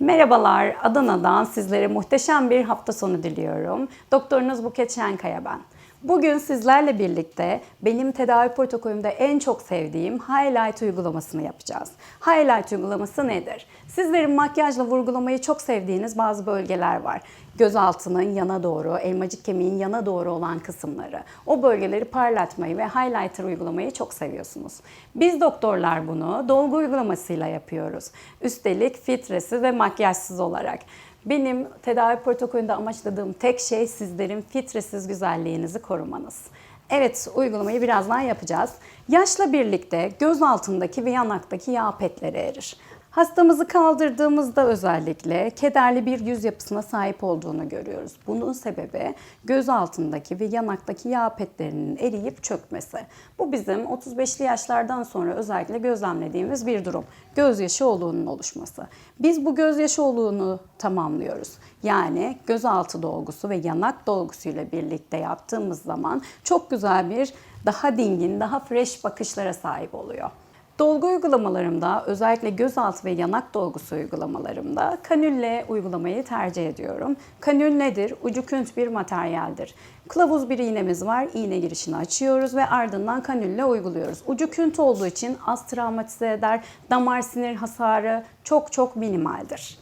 Merhabalar, Adana'dan sizlere muhteşem bir hafta sonu diliyorum. Doktorunuz Buket Şenkaya ben. Bugün sizlerle birlikte benim tedavi protokolümde en çok sevdiğim Highlight uygulamasını yapacağız. Highlight uygulaması nedir? Sizlerin makyajla vurgulamayı çok sevdiğiniz bazı bölgeler var. Göz altının yana doğru, elmacık kemiğin yana doğru olan kısımları. O bölgeleri parlatmayı ve highlighter uygulamayı çok seviyorsunuz. Biz doktorlar bunu dolgu uygulamasıyla yapıyoruz. Üstelik filtresiz ve makyajsız olarak. Benim tedavi protokolünde amaçladığım tek şey sizlerin filtresiz güzelliğinizi korumanız. Evet, uygulamayı birazdan yapacağız. Yaşla birlikte göz altındaki ve yanaktaki yağ petleri erir. Hastamızı kaldırdığımızda özellikle kederli bir yüz yapısına sahip olduğunu görüyoruz. Bunun sebebi göz altındaki ve yanaktaki yağ petlerinin eriyip çökmesi. Bu bizim 35'li yaşlardan sonra özellikle gözlemlediğimiz bir durum. Gözyaşı oluğunun oluşması. Biz bu gözyaşı oluğunu tamamlıyoruz. Yani gözaltı dolgusu ve yanak dolgusuyla birlikte yaptığımız zaman çok güzel bir daha dingin, daha fresh bakışlara sahip oluyor. Dolgu uygulamalarımda özellikle gözaltı ve yanak dolgusu uygulamalarımda kanülle uygulamayı tercih ediyorum. Kanül nedir? Ucu künt bir materyaldir. Kılavuz bir iğnemiz var. İğne girişini açıyoruz ve ardından kanülle uyguluyoruz. Ucu künt olduğu için az travmatize eder. Damar sinir hasarı çok çok minimaldir.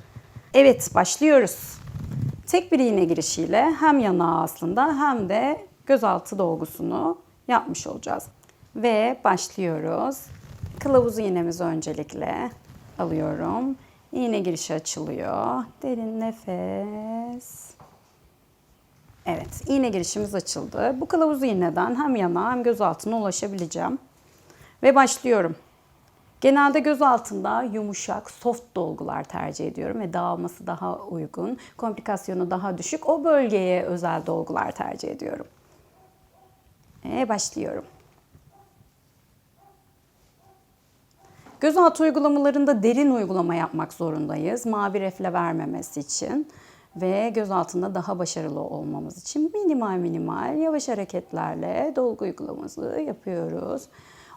Evet başlıyoruz. Tek bir iğne girişiyle hem yanağı aslında hem de gözaltı dolgusunu yapmış olacağız. Ve başlıyoruz. Kılavuz iğnemizi öncelikle alıyorum. İğne girişi açılıyor. Derin nefes. Evet, iğne girişimiz açıldı. Bu kılavuz iğneden hem yana hem göz altına ulaşabileceğim. Ve başlıyorum. Genelde göz altında yumuşak, soft dolgular tercih ediyorum ve dağılması daha uygun, komplikasyonu daha düşük. O bölgeye özel dolgular tercih ediyorum. Ve başlıyorum. Gözaltı uygulamalarında derin uygulama yapmak zorundayız. Mavi refle vermemesi için ve göz altında daha başarılı olmamız için minimal minimal yavaş hareketlerle dolgu uygulaması yapıyoruz.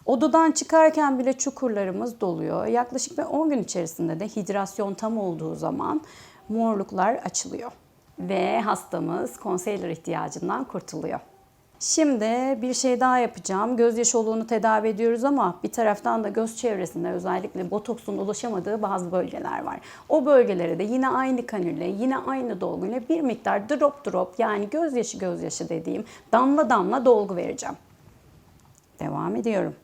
Odadan çıkarken bile çukurlarımız doluyor. Yaklaşık bir 10 gün içerisinde de hidrasyon tam olduğu zaman morluklar açılıyor. Ve hastamız concealer ihtiyacından kurtuluyor. Şimdi bir şey daha yapacağım. Gözyaşı oluğunu tedavi ediyoruz ama bir taraftan da göz çevresinde özellikle botoksun ulaşamadığı bazı bölgeler var. O bölgelere de yine aynı kanülle, yine aynı dolguyla bir miktar drop drop yani gözyaşı gözyaşı dediğim damla damla dolgu vereceğim. Devam ediyorum.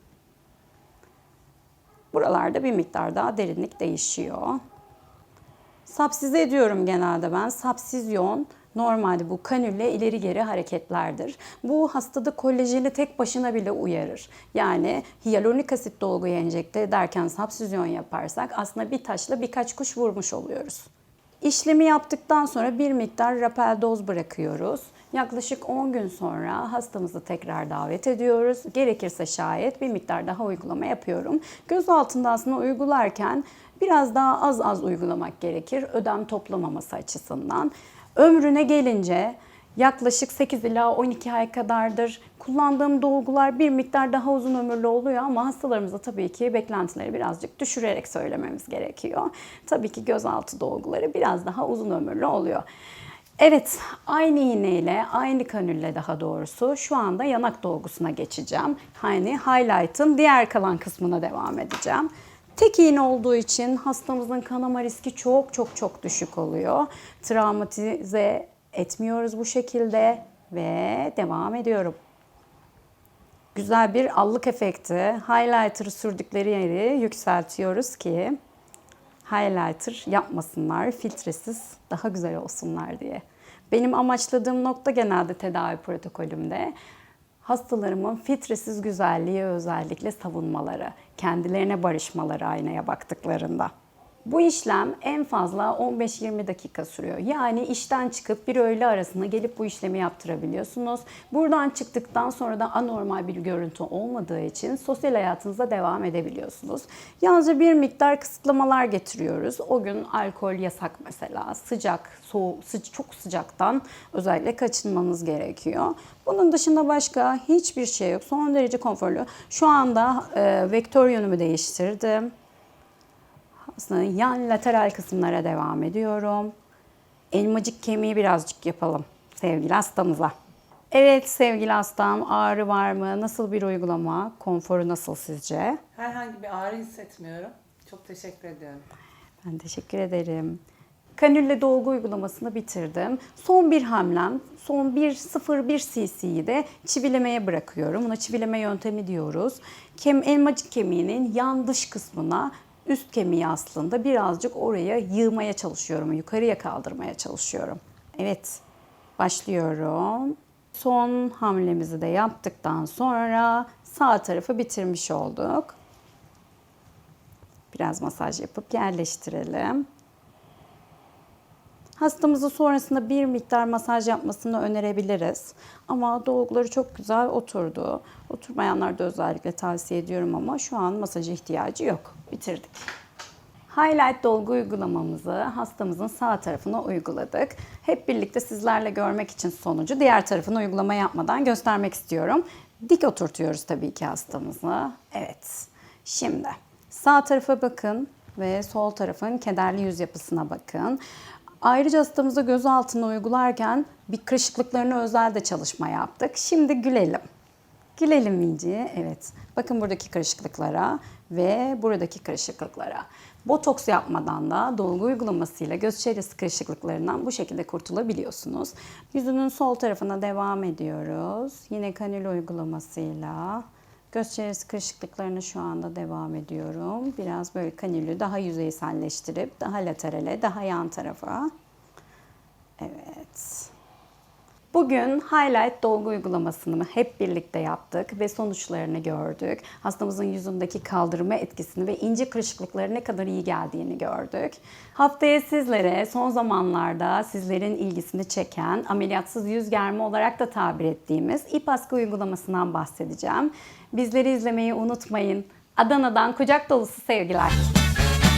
Buralarda bir miktar daha derinlik değişiyor. Sapsize ediyorum genelde ben. Sapsizyon normalde bu kanülle ileri geri hareketlerdir. Bu hastada kolajeni tek başına bile uyarır. Yani hyaluronik asit dolguya enjekte ederken sapsizyon yaparsak aslında bir taşla birkaç kuş vurmuş oluyoruz. İşlemi yaptıktan sonra bir miktar rapel doz bırakıyoruz. Yaklaşık 10 gün sonra hastamızı tekrar davet ediyoruz. Gerekirse şayet bir miktar daha uygulama yapıyorum. Göz altında aslında uygularken biraz daha az az uygulamak gerekir ödem toplamaması açısından. Ömrüne gelince yaklaşık 8 ila 12 ay kadardır. Kullandığım dolgular bir miktar daha uzun ömürlü oluyor ama hastalarımıza tabii ki beklentileri birazcık düşürerek söylememiz gerekiyor. Tabii ki gözaltı dolguları biraz daha uzun ömürlü oluyor. Evet, aynı iğneyle, aynı kanülle daha doğrusu şu anda yanak dolgusuna geçeceğim. Hani highlight'ın diğer kalan kısmına devam edeceğim. Tek iğne olduğu için hastamızın kanama riski çok çok çok düşük oluyor. Travmatize etmiyoruz bu şekilde ve devam ediyorum. Güzel bir allık efekti. Highlighter sürdükleri yeri yükseltiyoruz ki highlighter yapmasınlar, filtresiz daha güzel olsunlar diye. Benim amaçladığım nokta genelde tedavi protokolümde hastalarımın filtresiz güzelliği özellikle savunmaları, kendilerine barışmaları aynaya baktıklarında. Bu işlem en fazla 15-20 dakika sürüyor. Yani işten çıkıp bir öğle arasında gelip bu işlemi yaptırabiliyorsunuz. Buradan çıktıktan sonra da anormal bir görüntü olmadığı için sosyal hayatınıza devam edebiliyorsunuz. Yalnızca bir miktar kısıtlamalar getiriyoruz. O gün alkol yasak mesela. Sıcak, soğuk, sı çok sıcaktan özellikle kaçınmanız gerekiyor. Bunun dışında başka hiçbir şey yok. Son derece konforlu. Şu anda e, vektör yönümü değiştirdim yan lateral kısımlara devam ediyorum. Elmacık kemiği birazcık yapalım sevgili hastamıza. Evet sevgili hastam ağrı var mı? Nasıl bir uygulama? Konforu nasıl sizce? Herhangi bir ağrı hissetmiyorum. Çok teşekkür ediyorum. Ben teşekkür ederim. Kanülle dolgu uygulamasını bitirdim. Son bir hamlem, son 1.01 cc'yi de çivilemeye bırakıyorum. Buna çivileme yöntemi diyoruz. Kem, elmacık kemiğinin yan dış kısmına üst kemiği aslında birazcık oraya yığmaya çalışıyorum. Yukarıya kaldırmaya çalışıyorum. Evet, başlıyorum. Son hamlemizi de yaptıktan sonra sağ tarafı bitirmiş olduk. Biraz masaj yapıp yerleştirelim. Hastamızı sonrasında bir miktar masaj yapmasını önerebiliriz. Ama dolguları çok güzel oturdu. Oturmayanlar da özellikle tavsiye ediyorum ama şu an masaja ihtiyacı yok. Bitirdik. Highlight dolgu uygulamamızı hastamızın sağ tarafına uyguladık. Hep birlikte sizlerle görmek için sonucu diğer tarafına uygulama yapmadan göstermek istiyorum. Dik oturtuyoruz tabii ki hastamızı. Evet. Şimdi sağ tarafa bakın ve sol tarafın kederli yüz yapısına bakın. Ayrıca hastamıza göz altına uygularken bir kırışıklıklarına özel de çalışma yaptık. Şimdi gülelim. Gülelim İnci. Evet. Bakın buradaki karışıklıklara ve buradaki karışıklıklara. Botoks yapmadan da dolgu uygulamasıyla göz çevresi karışıklıklarından bu şekilde kurtulabiliyorsunuz. Yüzünün sol tarafına devam ediyoruz. Yine kanül uygulamasıyla göz çevresi kırışıklıklarına şu anda devam ediyorum. Biraz böyle kanülü daha yüzeyselleştirip daha laterale, daha yan tarafa. Evet. Bugün highlight dolgu uygulamasını hep birlikte yaptık ve sonuçlarını gördük. Hastamızın yüzündeki kaldırma etkisini ve ince kırışıklıkları ne kadar iyi geldiğini gördük. Haftaya sizlere son zamanlarda sizlerin ilgisini çeken ameliyatsız yüz germe olarak da tabir ettiğimiz ip askı uygulamasından bahsedeceğim. Bizleri izlemeyi unutmayın. Adana'dan kucak dolusu sevgiler.